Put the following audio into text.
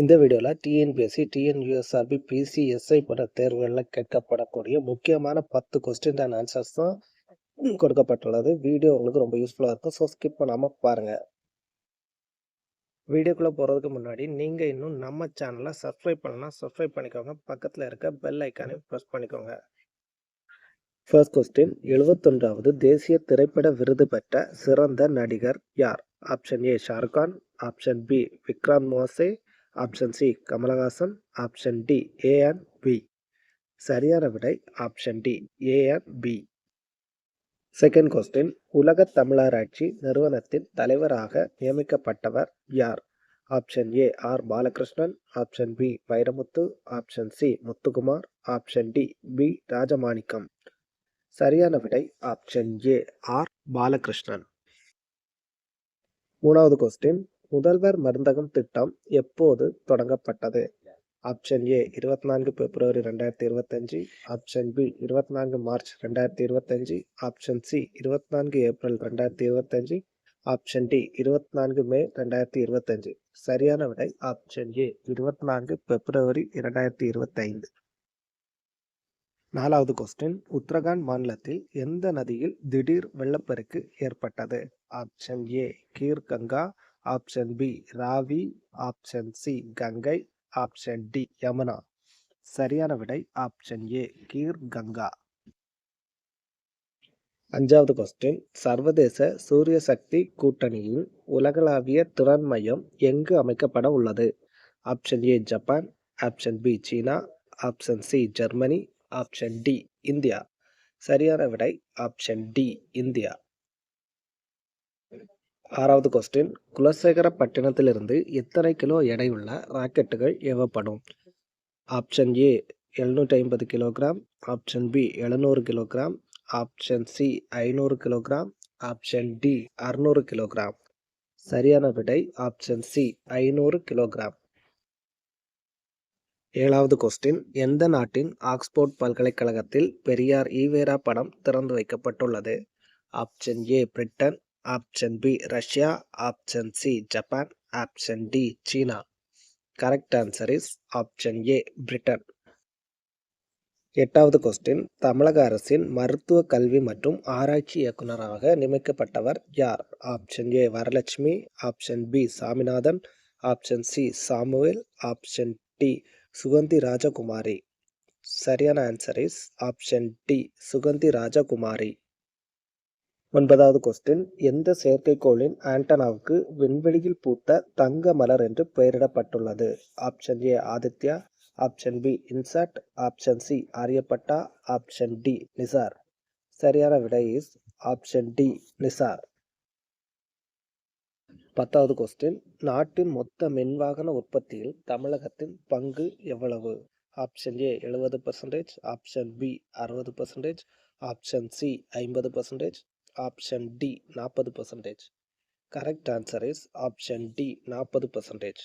இந்த வீடியோவில் TNPSC TNUSRB PCSI போன்ற தேர்வுகளில் கேட்கப்படக்கூடிய முக்கியமான பத்து கொஸ்டின் அண்ட் ஆன்சர்ஸ் தான் கொடுக்கப்பட்டுள்ளது. வீடியோ உங்களுக்கு ரொம்ப யூஸ்ஃபுல்லாக இருக்கும். ஸோ ஸ்கிப் பண்ணாமல் பாருங்கள் வீடியோக்குள்ளே போகிறதுக்கு முன்னாடி நீங்கள் இன்னும் நம்ம சேனலை சப்ஸ்கிரைப் பண்ணலாம் சப்ஸ்கிரைப் பண்ணிக்கோங்க. பக்கத்தில் இருக்க பெல் ஐக்கானையும் ப்ரெஸ் பண்ணிக்கோங்க. ஃபர்ஸ்ட் கொஸ்டின் எழுபத்தொன்றாவது தேசிய திரைப்பட விருது பெற்ற சிறந்த நடிகர் யார்? Option A Shah Rukh Khan option B Vikrant Massey option C Kamal Haasan. Option D A B. சரியான விடை option D A B. Second question உலக தமிழராட்சி நிறுவனத்தின் தலைவராக நியமிக்கப்பட்டவர் யார்? Option A R. Balakrishnan. Option B Vairamuthu. Option C Muthukumar. Option D P. Rajamanickam. சரியான விடை ஆப்ஷன் ஏ ஆர். பாலகிருஷ்ணன். மூணாவது கொஸ்டின் முதல்வர் மருந்தகம் திட்டம் எப்போது தொடங்கப்பட்டது? ஆப்ஷன் ஏ இருபத்தி நான்கு பிப்ரவரி ரெண்டாயிரத்தி இருபத்தஞ்சி. ஆப்ஷன் பி இருபத்தி நான்கு மார்ச் ரெண்டாயிரத்தி இருபத்தஞ்சி. ஆப்ஷன் சி இருபத்தி நான்கு ஏப்ரல் ரெண்டாயிரத்தி இருபத்தஞ்சி. ஆப்ஷன் டி இருபத்தி நான்கு மே ரெண்டாயிரத்தி இருபத்தஞ்சு. சரியான விடை ஆப்ஷன் ஏ இருபத்தி நான்கு பிப்ரவரி இரண்டாயிரத்தி இருபத்தைந்து. நாலாவது கொஸ்டின் உத்தரகாண்ட் மாநிலத்தில் எந்த நதியில் திடீர் வெள்ளப்பெருக்கு ஏற்பட்டது? Option A Kheerganga. Option B Ravi. Option C Gangai. Option D Yamuna. சரியான விடை ஆப்ஷன் ஏ கீர் கங்கா. அஞ்சாவது கொஸ்டின் சர்வதேச சூரிய சக்தி கூட்டணியின் உலகளாவிய திறன் மையம் எங்கு அமைக்கப்பட உள்ளது? Option A Japan. Option B China. Option C Germany. Option D India. சரியான விடை ஆப்ஷன் டி இந்தியா. ஆறாவது கொஸ்டின் குலசேகரப்பட்டினத்திலிருந்து எத்தனை கிலோ எடையுள்ள ராக்கெட்டுகள் ஏவப்படும் ஆப்ஷன் ஏ எழுநூற்றி ஐம்பது கிலோகிராம் ஆப்ஷன் பி எழுநூறு கிலோகிராம் ஆப்ஷன் சி ஐநூறு கிலோகிராம் ஆப்ஷன் டி அறுநூறு கிலோகிராம் சரியான விடை ஆப்ஷன் சி ஐநூறு கிலோகிராம் ஏழாவது கொஸ்டின் எந்த நாட்டின் ஆக்ஸ்போர்ட் பல்கலைக்கழகத்தில் பெரியார் ஈவேரா படம் திறந்து வைக்கப்பட்டுள்ளது? Option A Britain. Option B Russia. Option C Japan. Option D China. Correct answer is option A Britain. எட்டாவது கொஸ்டின். தமிழக அரசின் மருத்துவ கல்வி மற்றும் ஆராய்ச்சி இயக்குநராக நியமிக்கப்பட்டவர் யார்? Option A Varalakshmi. Option B Saminathan. Option C Samuel. Option D Suganthi Rajakumari. சரியான answer is option D Suganthi Rajakumari. ஒன்பதாவது கொஸ்டின் எந்த செயற்கைக்கோளின் ஆண்டனாவுக்கு விண்வெளியில் பூத்த தங்க மலர் என்று பெயரிடப்பட்டுள்ளது? Option A Aditya. Option B INSAT option C Aryabhata option D NISAR. சரியான விடை இஸ் ஆப்ஷன் டி நிசார். பத்தாவது கொஸ்டின் நாட்டின் மொத்த மின்வாகன உற்பத்தியில் தமிழகத்தின் பங்கு எவ்வளவு? ஆப்ஷன் ஏ எழுபது பர்சன்டேஜ் ஆப்ஷன் பி அறுபது பர்சன்டேஜ் ஆப்ஷன் சி ஐம்பது பர்சன்டேஜ் ஆப்ஷன் டி நாற்பது percentage correct answer is option D நாற்பது பர்சன்டேஜ்